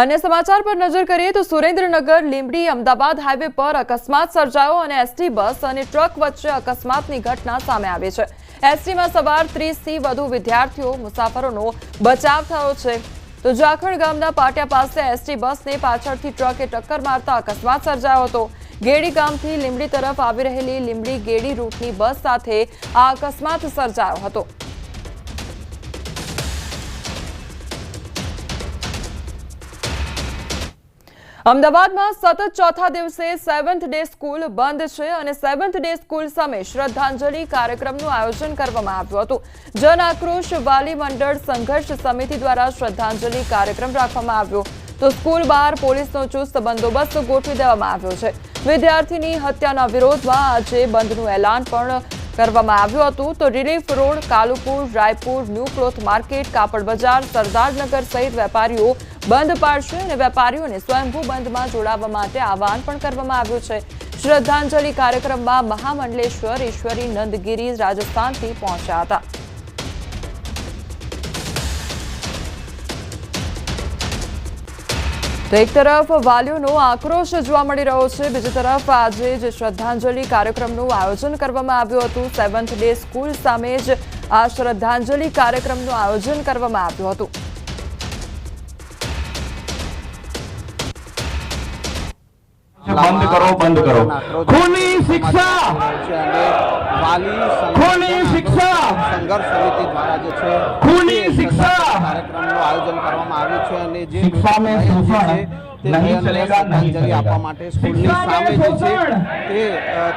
અન્ય સમાચાર પર નજર કરીએ તો સુરેન્દ્રનગર, લીંબડી, અમદાવાદ હાઈવે પર અકસ્માત સર્જાયો અને એસટી બસ અને ટ્રક વચ્ચે અકસ્માતની ઘટના સામે આવી છે. એસટીમાં સવાર ત્રીસથી વધુ વિદ્યાર્થીઓ, મુસાફરોનો બચાવ થયો છે. તો જાખણ ગામના પાટિયા પાસે એસટી બસને પાછળથી ટ્રકે ટક્કર મારતા અકસ્માત સર્જાયો હતો. ગેડી ગામથી લીંબડી તરફ આવી રહેલી લીંબડી ગેડી રૂટની બસ સાથે આ અકસ્માત સર્જાયો હતો. અમદાવાદમાં સતત ચોથા દિવસે સેવન્થ ડે સ્કૂલ બંધ છે અને સેવન્થ ડે સ્કૂલ સામે શ્રદ્ધાંજલિ કાર્યક્રમનું આયોજન કરવામાં આવ્યું હતું. જન આક્રોશ વાલી મંડળ સંઘર્ષ સમિતિ દ્વારા શ્રદ્ધાંજલિ કાર્યક્રમ રાખવામાં આવ્યો. તો સ્કૂલ બહાર પોલીસનો ચુસ્ત બંદોબસ્ત ગોઠવી દેવામાં આવ્યો છે. વિદ્યાર્થીની હત્યાના વિરોધમાં આજે બંધનું એલાન પણ કરવામાં આવ્યું હતું તો relief road, Kalupur, Raipur, new cloth market, કાપડ બજાર, સરદારનગર સહિત વેપારીઓ બંધ પાડશે અને વેપારીઓને સ્વયંભૂ બંધમાં જોડાવા માટે આહવાન પણ કરવામાં આવ્યું છે. શ્રદ્ધાંજલિ કાર્યક્રમમાં મહામંડલેશ્વર ઈશ્વરી નંદગીરી રાજસ્થાનથી પહોંચ્યા હતા. તો એક તરફ વાલીઓનો આક્રોશ જોવા મળી રહ્યો છે. બીજી તરફ આજે જે શ્રદ્ધાંજલિ કાર્યક્રમનું આયોજન કરવામાં આવ્યું હતું સેવન્થ ડે સ્કૂલ સામે જ આ શ્રદ્ધાંજલિ કાર્યક્રમનું આયોજન કરવામાં આવ્યું હતું. બંધ કરો બંધ કરો. ખૂની શિક્ષા. ખૂની શિક્ષા! સંઘર્ષ સમિતિ દ્વારા જે છે ખૂની શિક્ષા! કાર્યક્રમનું આયોજન કરવામાં આવ્યું છે અને જે શિક્ષા મેં શોષણ. નહીં ચલેગા, નહીં આપવા માટે સ્કૂલની સામે જે છે તે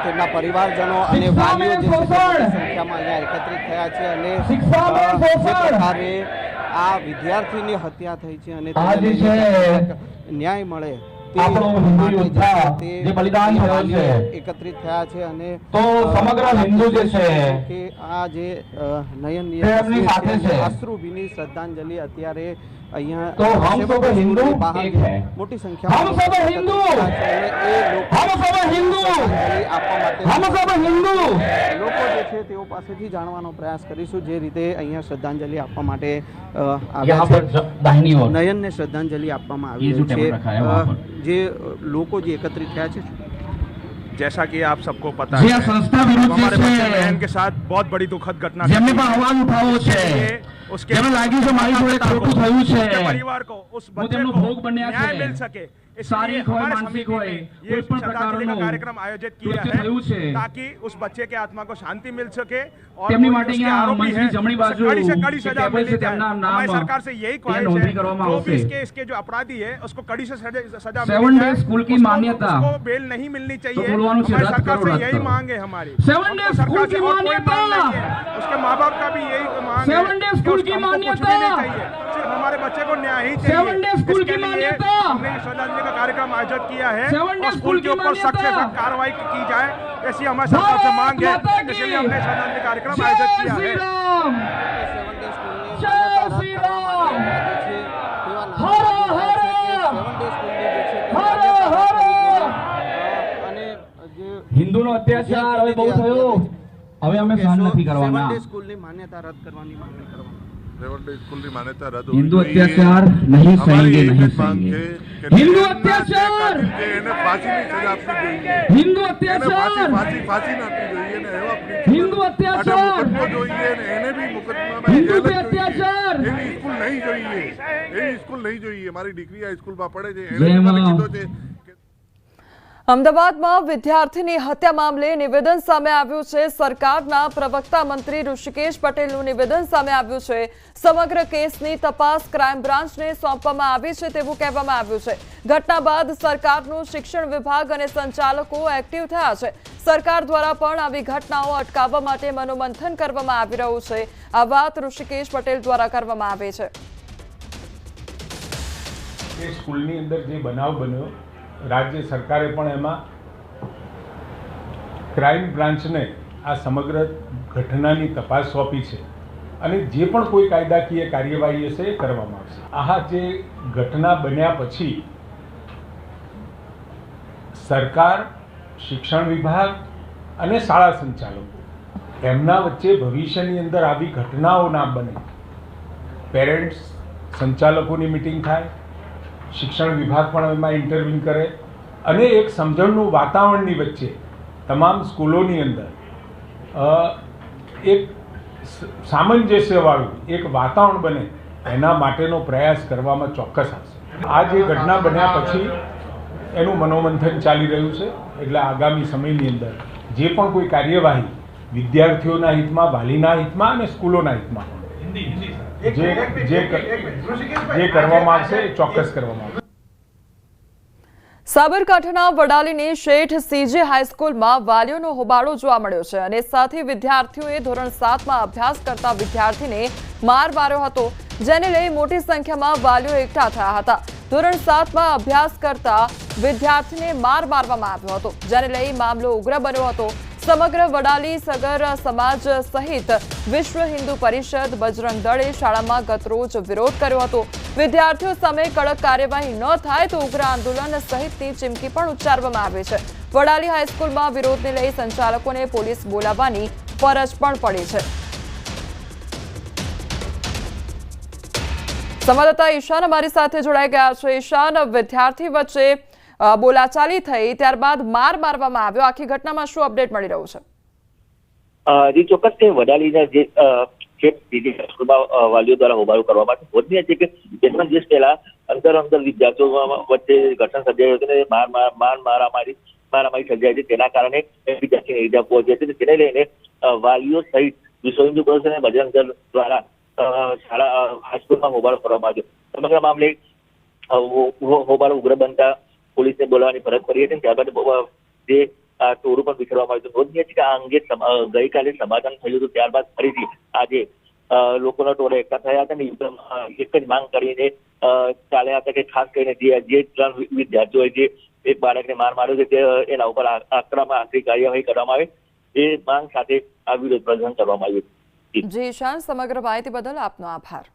તેમના પરિવારજનો અને વાલીઓ જે! સંખ્યામાં અહીંયા એકત્રિત થયા છે અને શિક્ષા જે પ્રકારે આ વિદ્યાર્થીની હત્યા થઈ છે અને ન્યાય મળે. આપણો હિન્દુ યોદ્ધા જે બલિદાન થયો છે. એકત્રિત થયા છે અને તો સમગ્ર હિન્દુ જે છે કે આ જે નયન એમની સાથે છે. અશ્રુભીની શ્રદ્ધાંજલિ અત્યારે અહીંયા તો હમ સબ હિન્દુ એક હે. મોટી સંખ્યા હમ સબ હિન્દુ. હમ સબ હિન્દુ. હમ સબ હિન્દુ. લોકો જે છે તેઓ પાસેથી જાણવાનો પ્રયાસ કરીશું જે રીતે અહીંયા શ્રદ્ધાંજલિ આપવા માટે નયનને શ્રદ્ધાંજલિ આપવામાં આવી છે. જે લોકો જે એકત્રિત થયા છે जैसा कि आप सबको पता है तो हमारे बहन के साथ बहुत बड़ी दुखद घटना उसके परिवार को उस बच्चे न्याय मिल सके શારીરિક હોય, हमारे માનસિક समिति હોય, ने કોઈ ये પણ श्रद्धांजलि का પ્રકારનું कार्यक्रम आयोजित किया કૃત્ય થયું છે. है ताकि उस बच्चे के आत्मा को शांति मिल सके और તેમની वो માટે उसके અહીંયા आरोपी મંચની हैं, જમણી उसे બાજુ कड़ी से कड़ी જે सजा ટેબલ છે मिलनी चाहिए તેમના हमारी નામ सरकार से यही ત્યાં ख्वाहिश નોંધણી है કરવામાં जो भी આવશે. इसके इसके जो अपराधी है उसको कड़ी से सजा सजा सेवन मिलनी डे चाहिए। स्कूल की उसको- मान्यता। उसको बेल नहीं मिलनी चाहिए बोलवानुं છે, हमारी રદ सरकार करो, से रद यही करो। मांग है हमारी सेवन हमको डे सरकार स्कूल से की और कोई मान्यता। मांग नहीं है उसके माँ बाप का भी यही मांग है सेवन डे कि स्कूल उसको- की हमको कुछ भी मान्यता। नहीं चाहिए सिर्फ हमारे बच्चे को न्याय ही चाहिए सेवन डे स्कूल इसके की लिए मान्यता। हमने ये श्रद्धांजलि का कार्यक्रम आयोजित किया है सेवन डे और स्कूल स्कूल के की ऊपर सख्त से मान्यता। सख्त कार्रवाई की जाए ऐसी हमारे सरकार से मांग है भारत माता की। इसलिए हमने श्रद्धांजलि कार्यक्रम જય आयोजित किया શ્રી है રામ સેવન ડે સ્કૂલની જય માન્યતા રદ શ્રી કરવા રામ! માટે જે છે તેવા નારા હર લાગી રહ્યા હર! છે કે સેવન ડે સ્કૂલની જે છે તે હર માન્યતા રદ હર! કરવી જોઈએ. અ, અને જે હિન્દુનો અત્યાચાર હવે બહુ થયો હવે અમે સહન નથી સેવન કરવાના ડે સ્કૂલની માન્યતા રદ કરવાની માંગણી કરવાની હિન્દુ અત્યાચાર નહીં સહેંગે નહીં સહેંગે હિન્દુ અત્યાચાર! હિન્દુ અત્યાચાર! હિન્દુ અત્યાચાર! હિન્દુ અત્યાચાર! સ્કૂલ નહીં જોઈએ. એની સ્કૂલ નહીં જોઈએ. મારી દીકરી આ સ્કૂલમાં પડે છે. એને કીધું છે. અમદાવાદમાં વિદ્યાર્થીની હત્યા મામલે નિવેદન સામે આવ્યું છે. સરકારના પ્રવક્તા મંત્રી ઋષિકેશ પટેલનું નિવેદન સામે આવ્યું છે. સમગ્ર કેસની તપાસ ક્રાઇમ બ્રાન્ચને સોંપવામાં આવી છે તેવું કહેવામાં આવ્યું છે. ઘટના બાદ સરકારનું શિક્ષણ વિભાગ અને સંચાલકો એક્ટિવ થયા છે. સરકાર દ્વારા પણ આવી ઘટનાઓ અટકાવવા માટે મનોમંથન કરવામાં આવી રહ્યું છે. આ વાત ઋષિકેશ પટેલ દ્વારા કરવામાં આવી છે. સ્કૂલની અંદર જે બનાવ બન્યો રાજ્ય સરકારે પણ એમાં ક્રાઇમ બ્રાન્ચને આ સમગ્ર ઘટનાની તપાસ સોંપી છે અને જે પણ કોઈ કાયદાકીય કાર્યવાહી હશે એ કરવામાં આવશે. આ જે ઘટના બન્યા પછી સરકાર, શિક્ષણ વિભાગ અને શાળા સંચાલકો એમના વચ્ચે ભવિષ્યની અંદર આવી ઘટનાઓ ના બને. પેરેન્ટ્સ સંચાલકોની મિટિંગ થાય શિક્ષણ વિભાગ પણ એમાં ઇન્ટરવ્યુ કરે અને એક સમજણનું વાતાવરણની વચ્ચે તમામ સ્કૂલોની અંદર એક સામંજસ્યવાળું એક વાતાવરણ બને એના માટેનો પ્રયાસ કરવામાં ચોક્કસ આવશે. આ જે ઘટના બન્યા પછી એનું મનોમંથન ચાલી રહ્યું છે. એટલે આગામી સમયની અંદર જે પણ કોઈ કાર્યવાહી વિદ્યાર્થીઓના હિતમાં, વાલીના હિતમાં અને સ્કૂલોના હિતમાં જે જે કરવામાં આવશે એ ચોક્કસ કરવામાં આવશે. સાબરકાંઠાના વડાલીની શેઠ સીજે હાઈસ્કૂલમાં વાલીઓનો હોબાળો જોવા મળ્યો છે અને સાથે વિદ્યાર્થીઓએ ધોરણ સાતમાં અભ્યાસ કરતા વિદ્યાર્થીને માર માર્યો હતો જેને લઈ મોટી સંખ્યામાં વાલીઓ એકઠા થયા હતા. ધોરણ સાતમાં અભ્યાસ કરતા વિદ્યાર્થીને માર મારવામાં આવ્યો હતો જેને લઈ મામલો ઉગ્ર બન્યો હતો. સમગ્ર વડાલી સગર સમાજ સહિત વિશ્વ હિન્દુ પરિષદ બજરંગ દળે શાળામાં ગતરોજ વિરોધ કર્યો હતો. વિદ્યાર્થીઓ સામે કડક કાર્યવાહી ન થાય તો ઉગ્ર આંદોલન સહિતની ચીમકી પણ ઉચ્ચારવામાં આવે છે. વડાલી હાઈસ્કૂલમાં વિરોધને લઈ સંચાલકોને પોલીસ બોલાવવાની ફરજ પણ પડી છે. સંવાદદાતા ઈશાન અમારી સાથે જોડાઈ ગયા છે. ઈશાન, વિદ્યાર્થી વચ્ચે બોલાચાલી થઈ ત્યારબાદ માર મારવામાં આવ્યો. આખી ઘટનામાં શું અપડેટ મળી રહ્યું છે? વાલીઓ દ્વારા તેના કારણે વિદ્યાર્થીને તેને લઈને વાલીઓ સહિત વિશ્વ હિન્દુ અને બજરંગ દળ દ્વારા શાળા હાઈસ્કૂલમાં હોબાળો કરવામાં આવ્યો. સમગ્ર મામલે હોબાળો ઉગ્ર બનતા પોલીસને બોલાવવાની ફરજ પડી હતી ત્યારબાદ જે ટોળું પણ વિખેરવામાં આવ્યું નોંધનીય છે કે આ અંગે ગઈકાલે સમાધાન થયું હતું. ત્યારબાદ ફરીથી આજે લોકોના ટોળા એકઠા થયા હતા ને એક જ માંગ કરીને ચાલ્યા હતા કે ખાસ કરીને જે જે ત્રણ વિદ્યાર્થીઓએ જે એક બાળકને માર માર્યો છે તે, એના ઉપર આકરામાં આકરી કાર્યવાહી કરવામાં આવે. એ માંગ સાથે આ વિરોધ પ્રદર્શન કરવામાં આવ્યું જી, ઈશાન, સમગ્ર માહિતી બદલ આપનો આભાર.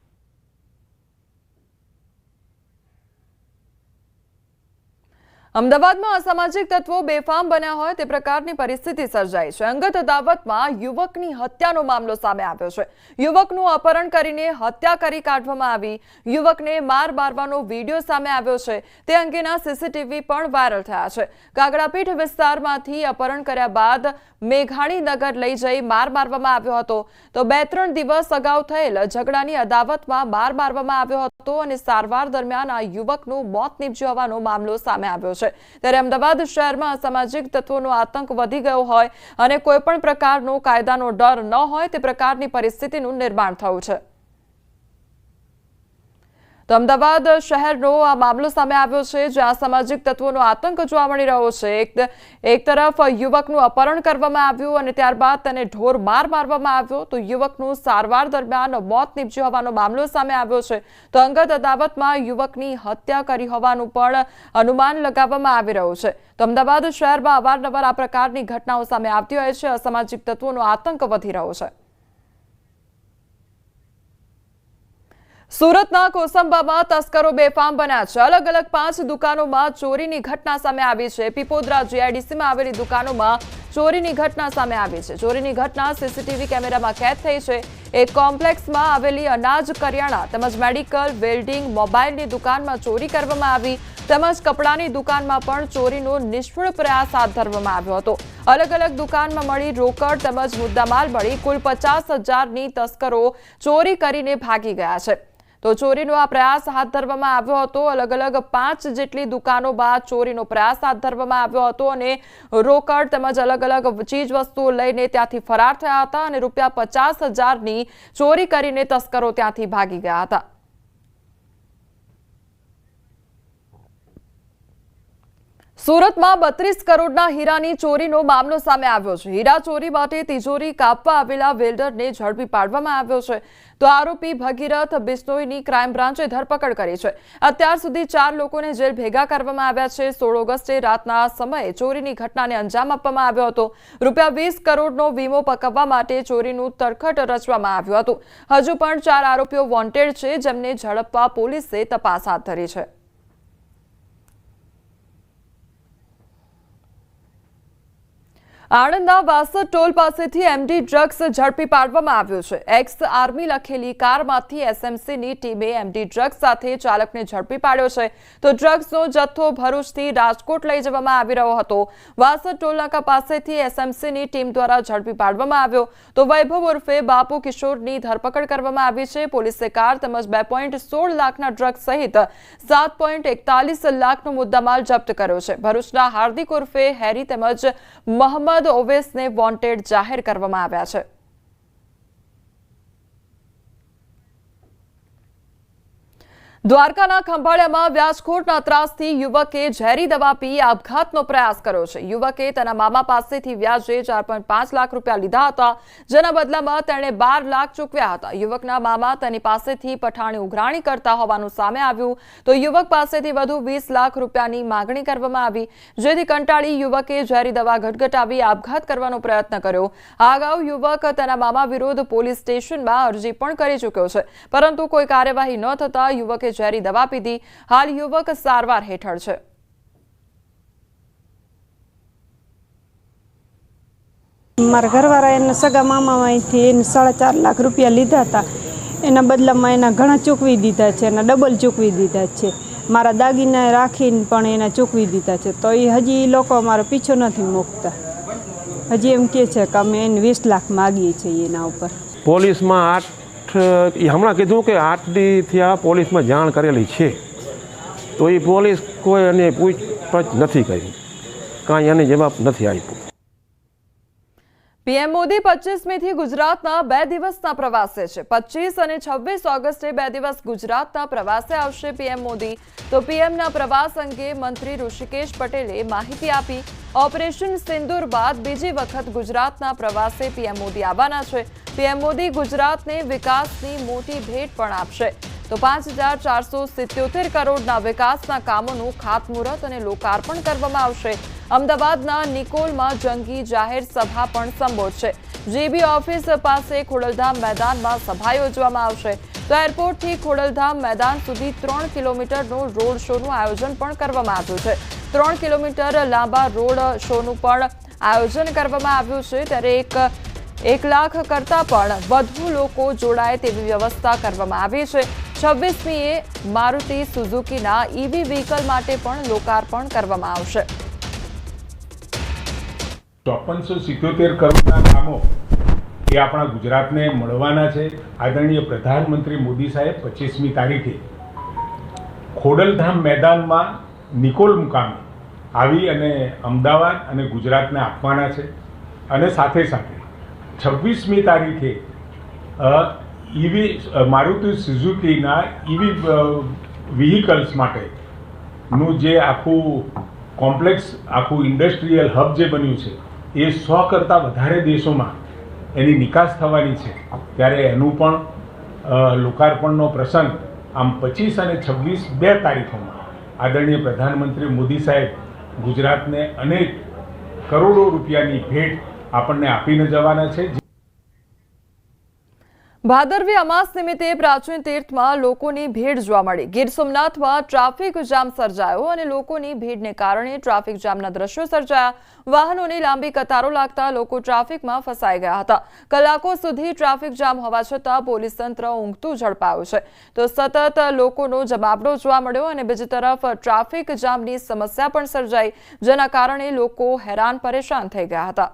અમદાવાદમાં અસામાજિક તત્વો બેફામ બન્યા હોય તે પ્રકારની પરિસ્થિતિ સર્જાઈ છે. અંગત અદાવતમાં યુવકની હત્યાનો મામલો સામે આવ્યો છે. યુવકનું અપહરણ કરીને હત્યા કરી કાઢવામાં આવી. યુવકને માર મારવાનો વીડિયો સામે આવ્યો છે. તે અંગેના સીસીટીવી પણ વાયરલ થયા છે. કાગડાપીઠ વિસ્તારમાંથી અપહરણ કર્યા બાદ મેઘાણી નગર લઈ જઈ માર મારવામાં આવ્યો હતો. તો બે ત્રણ દિવસ અગાઉ થયેલ ઝઘડાની અદાવતમાં માર મારવામાં આવ્યો હતો અને સારવાર દરમિયાન આ યુવકનું મોત નીપજ્યું હોવાનો મામલો સામે આવ્યો છે. ત્યારે અમદાવાદ શહેરમાં અસામાજિક તત્વોનો આતંક વધી ગયો હોય અને કોઈ પણ પ્રકારનો કાયદાનો ડર ન હોય તે પ્રકારની પરિસ્થિતિનું નિર્માણ થયું છે. તો અમદાવાદ શહેરનો આ મામલો સામે આવ્યો છે, જ્યાં સામાજિક તત્વોનો આતંક જોવા મળી રહ્યો છે. એક તરફ યુવકનું અપહરણ કરવામાં આવ્યું અને ત્યારબાદ તેને ઢોર માર મારવામાં આવ્યો. તો યુવકનું સારવાર દરમિયાન મોત નીપજ્યું હોવાનો મામલો સામે આવ્યો છે. તો અંગત અદાવતમાં યુવકની હત્યા કરી હોવાનું પણ અનુમાન લગાવવામાં આવી રહ્યું છે. તો અમદાવાદ શહેરમાં અવારનવાર આ પ્રકારની ઘટનાઓ સામે આવતી હોય છે. અસામાજિક તત્વોનો આતંક વધી રહ્યો છે. સુરતના કોસંબામાં તસ્કરો બેફામ બન્યા છે. અલગ અલગ પાંચ દુકાનોમાં ચોરીની ઘટના સામે આવી છે. પીપોદરા જીઆઈડીસીમાં આવેલી દુકાનોમાં ચોરીની ઘટના સામે આવી છે. ચોરીની ઘટના સીસીટીવી કેમેરામાં કેદ થઈ છે. એક કોમ્પ્લેક્સમાં આવેલી અનાજ કરિયાણા તેમજ મેડિકલ, વેલ્ડિંગ, મોબાઈલની દુકાનમાં ચોરી કરવામાં આવી. તેમજ કપડાની દુકાનમાં પણ ચોરીનો નિષ્ફળ પ્રયાસ હાથ ધરવામાં આવ્યો હતો. અલગ અલગ દુકાનમાં મળી રોકડ તેમજ મુદ્દામાલ મળી કુલ પચાસ હજારની તસ્કરો ચોરી કરીને ભાગી ગયા છે. તો ચોરીનો આ પ્રયાસ હાથ ધરવામાં આવ્યો હતો. અલગ અલગ પાંચ જેટલી દુકાનો બાદ ચોરીનો પ્રયાસ હાથ ધરવામાં આવ્યો હતો અને રોકડ તેમજ અલગ અલગ ચીજ વસ્તુઓ લઈને ત્યાંથી ફરાર થયા હતા અને રૂપિયા પચાસ હજારની ચોરી કરીને તસ્કરો ત્યાંથી ભાગી ગયા હતા. સુરતમાં બત્રીસ કરોડના હીરાની ચોરીનો મામલો સામે આવ્યો છે. હીરા ચોરી માટે તિજોરી કાપવા આવેલા વેલ્ડરને ઝડપી પાડવામાં આવ્યો છે. તો આરોપી ભગીરથ બિશ્નોઈની ક્રાઇમ બ્રાન્ચે ધરપકડ કરી છે. અત્યાર સુધી ચાર લોકોને જેલ ભેગા કરવામાં આવ્યા છે. સોળ ઓગસ્ટે રાતના સમયે ચોરીની ઘટનાને અંજામ આપવામાં આવ્યો હતો. રૂપિયા વીસ કરોડનો વીમો પકવવા માટે ચોરીનું તરખટ રચવામાં આવ્યું હતું. હજુ પણ ચાર આરોપીઓ વોન્ટેડ છે, જેમને ઝડપવા પોલીસે તપાસ હાથ ધરી છે. આણંદના વાસદ ટોલ પાસેથી એમડી ડ્રગ્સ ઝડપી પાડવામાં આવ્યો છે. એક્સ આર્મી લખેલી કારમાંથી એસએમસીની ટીમે એમડી ડ્રગ્સ સાથે ચાલકને ઝડપી પાડ્યો છે. તો ડ્રગ્સનો જથ્થો ભરૂચથી રાજકોટ લઈ જવામાં આવી રહ્યો હતો. વાસદ ટોલનાકા પાસેથી એસએમસીની ટીમ દ્વારા ઝડપી પાડવામાં આવ્યો. તો વૈભવ ઉર્ફે બાપુ કિશોરની ધરપકડ કરવામાં આવી છે. પોલીસે કાર તેમજ બે પોઈન્ટ સોળ લાખના ડ્રગ્સ સહિત સાત પોઈન્ટ એકતાલીસ લાખનો મુદ્દામાલ જપ્ત કર્યો છે. ભરૂચના હાર્દિક ઉર્ફે હેરી તેમજ મોહમ્મદ ઓવેસને વોન્ટેડ જાહેર કરવામાં આવ્યા છે. દ્વારકાના ખંભાળિયામાં વ્યાજખોટના ત્રાસથી યુવકે ઝેરી દવા પી આપઘાતનો પ્રયાસ કર્યો છે. યુવકે તેના મામા પાસેથી વ્યાજે ચાર લાખ રૂપિયા લીધા હતા, જેના બદલામાં તેણે બાર લાખ ચૂકવ્યા હતા. યુવકના મામા તેની પાસેથી પઠાણી ઉઘરાણી કરતા હોવાનું સામે આવ્યું તો યુવક પાસેથી વધુ વીસ લાખ રૂપિયાની માગણી કરવામાં આવી, જેથી કંટાળી યુવકે ઝેરી દવા ઘટઘટાવી આપઘાત કરવાનો પ્રયત્ન કર્યો. આ અગાઉ યુવક તેના મામા વિરુદ્ધ પોલીસ સ્ટેશનમાં અરજી પણ કરી ચૂક્યો છે. પરંતુ કોઈ કાર્યવાહી ન થતા યુવકે ઝેરી દવા પીધી હાલ યુવક સારવાર હેઠળ છે. મારા ઘરવાળા એના સગા મામામાંથી એને સાડા ચાર લાખ રૂપિયા લીધા હતા. એના બદલામાં એના ઘણા ચૂકવી દીધા છે એના ડબલ ચૂકવી દીધા છે. મારા દાગીના રાખીને પણ એના ચૂકવી દીધા છે. તો એ હજી એ લોકો અમારો પીછો નથી મૂકતા. હજી એમ કહે છે કે અમે એને વીસ લાખ માગીએ છીએ એના ઉપર. પોલીસમાં આઠ એ હમણાં કીધું કે આઠ આ પોલીસમાં જાણ કરેલી છે. તો એ પોલીસ કોઈ એને પૂછપરછ નથી કરી. કાંઈ એને જવાબ નથી આપ્યો. પીએમ મોદી પચીસમીથી ગુજરાતના બે દિવસના પ્રવાસે છે. પચીસ અને છવ્વીસ ઓગસ્ટે બે દિવસ ગુજરાતના પ્રવાસે આવશે પીએમ મોદી. તો પીએમના પ્રવાસ અંગે મંત્રી ઋષિકેશ પટેલે માહિતી આપી. ઓપરેશન સિંદૂર બાદ બીજી વખત ગુજરાતના પ્રવાસે પીએમ મોદી આવવાના છે. પીએમ મોદી ગુજરાતને વિકાસની મોટી ભેટ પણ આપશે. તો પાંચ હજાર ચારસો સિત્યોતેર કરોડના વિકાસના કામોનું ખાતમુહૂર્ત અને લોકાર્પણ કરવામાં આવશે. અમદાવાદના નિકોલમાં જંગી જાહેર સભા પણ સંબોધશે. જીબી ઓફિસ પાસે ખોડલધામ મેદાનમાં સભા યોજવામાં આવશે. તો એરપોર્ટથી ખોડલધામ મેદાન સુધી ત્રણ કિલોમીટરનું રોડ શોનું આયોજન પણ કરવામાં આવ્યું છે. ત્રણ કિલોમીટર લાંબા રોડ શોનું પણ આયોજન કરવામાં આવ્યું છે. ત્યારે એક એક લાખ કરતાં પણ વધુ લોકો જોડાય તેવી વ્યવસ્થા કરવામાં આવી છે. છવ્વીસમીએ મારુતિ સુઝુકીના ઈવી વ્હીકલ માટે પણ લોકાર્પણ કરવામાં આવશે. ચોપનસો સિત્યોતેર કરોડના કામો એ આપણા ગુજરાતને મળવાના છે. આદરણીય પ્રધાનમંત્રી મોદી સાહેબ પચીસમી તારીખે ખોડલધામ મેદાનમાં નિકોલ મુકામે આવી અને અમદાવાદ અને ગુજરાતને આપવાના છે. અને સાથે સાથે છવ્વીસમી તારીખે ઈવી મારુતિ સુઝુકીના ઈવી વ્હીકલ્સ માટેનું જે આખું કોમ્પ્લેક્સ આખું ઇન્ડસ્ટ્રીયલ હબ જે બન્યું છે, એ સો કરતાં વધારે દેશોમાં એની નિકાસ થવાની છે. ત્યારે એનું પણ લોકાર્પણનો પ્રસંગ આમ પચીસ અને છવ્વીસ બે તારીખોમાં આદરણીય પ્રધાનમંત્રી મોદી સાહેબ ગુજરાતને અનેક કરોડો રૂપિયાની ભેટ આપણને આપીને જવાના છે. ભાદરવી અમાસ નિમિત્તે પ્રાચીન તીર્થમાં લોકોની ભીડ જોવા મળી. ગીર સોમનાથમાં ટ્રાફિક જામ સર્જાયો અને લોકોની ભીડને કારણે ટ્રાફિક જામના દ્રશ્યો સર્જાયા. વાહનોની લાંબી કતારો લાગતા લોકો ટ્રાફિકમાં ફસાઈ ગયા હતા. કલાકો સુધી ટ્રાફિક જામ હોવા છતાં પોલીસ તંત્ર ઊંઘતું ઝડપાયું છે. તો સતત લોકોનો જમાવડો જોવા મળ્યો અને બીજી તરફ ટ્રાફિક જામની સમસ્યા પણ સર્જાઈ, જેના કારણે લોકો હેરાન પરેશાન થઈ ગયા હતા.